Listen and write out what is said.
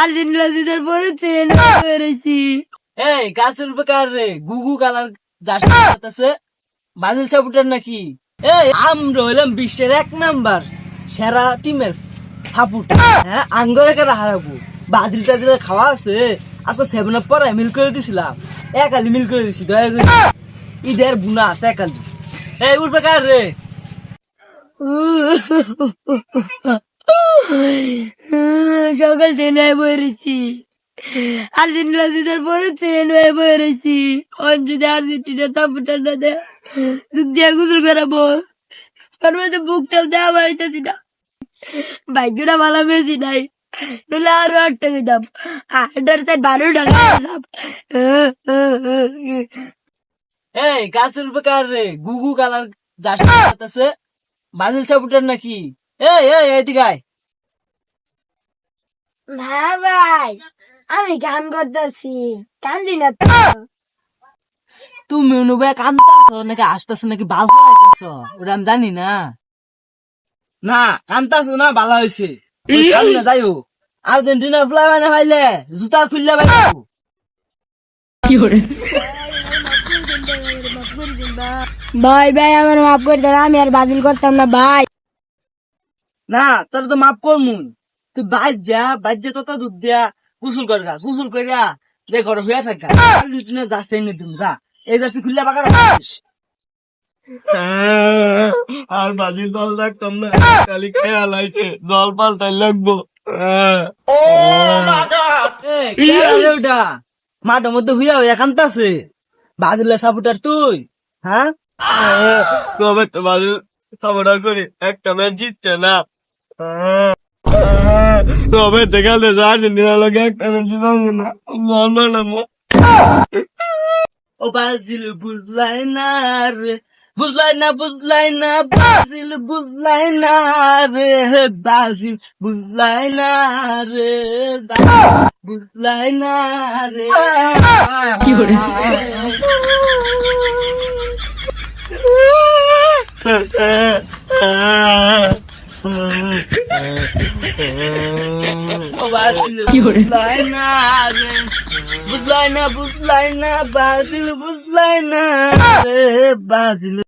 Argentina জিতার পরে train বেড়েছি এই গাছের বেকার রে গুগু কালার জার্সি আছে বাজিল সাপুটার নাকি এই আমরা হইলাম বিশ্বের এক নাম্বার সেরা টিমের সাপুট হ্যাঁ আঙ্গরে কারা হারাবো বাজিল টাজিল খাওয়া আছে আজকে সেভেন আপ পরে মিল করে দিছিলাম এক আলি মিল করে দিছি দয়া করে ঈদের বুনা আছে এক আলি এই উঠ বেকার রে সকাল ট্রেন হয়ে বেড়েছি আর্জেন্টিনা জিতার পরে ট্রেন হয়ে বেড়েছি যদি আর্জেন্টিনা না দেয় দুধ দিয়ে করাবো। তার মধ্যে বুকটাও দেওয়া না। ভাগ্যটা ভালো বেশি নাই। আরও আট টাকা দাম সাইড বারো টাকা এই, গাছের বেকার রে? গুগু কালার জার্সি আছে নাকি? এই এই। না ভাই আমি গান করতেছি। কান্দি না তো। তুমি অনুভব কান্তাছ নাকি আসতেছ নাকি ভালো হইতেছ ওটা আমি জানি না। না কান্তাছ না ভালো হয়েছে সামনে যাইও আর্জেন্টিনা ফ্লাই মানে ভাইলে জুতা খুললে ভাই ভাই ভাই আমার মাফ করে দেন আমি আর বাজিল করতাম না ভাই। না তোর তো মাফ করমু তুই বাইর যা বাইর যা তো দুধ দিয়া। গুসল করে গা গুসল করিয়া যে ঘরে হইয়া থাকা এনে দিন যা এই যাচ্ছি খুললে বাগার আর বাজি দল থাকতাম না খালি খেয়াল আইছে দল পাল্টাই লাগবো। ওটা মাঠের মধ্যে হইয়া হইয়া কান্তাছে বাজিলে সাপোর্টার তুই হ্যাঁ? কবে তো বাজি সাপোর্টার করি একটা ম্যাচ জিতছে না। কবে দেখালে আর্জেন্টিনা লোকে একটা ম্যাচ জিতবে না বলব না মো। ও বাজিল বুঝলাই না। রে বুঝলাই না বুঝলাই না বাজিল বুঝলাই না রে বাজিল বুঝলাই না রে বুঝলাই না রে কি করে ও বাজিল বুঝলাই না বুঝলাই না বুঝলাই না বাজিল বুঝলাই না বাজিল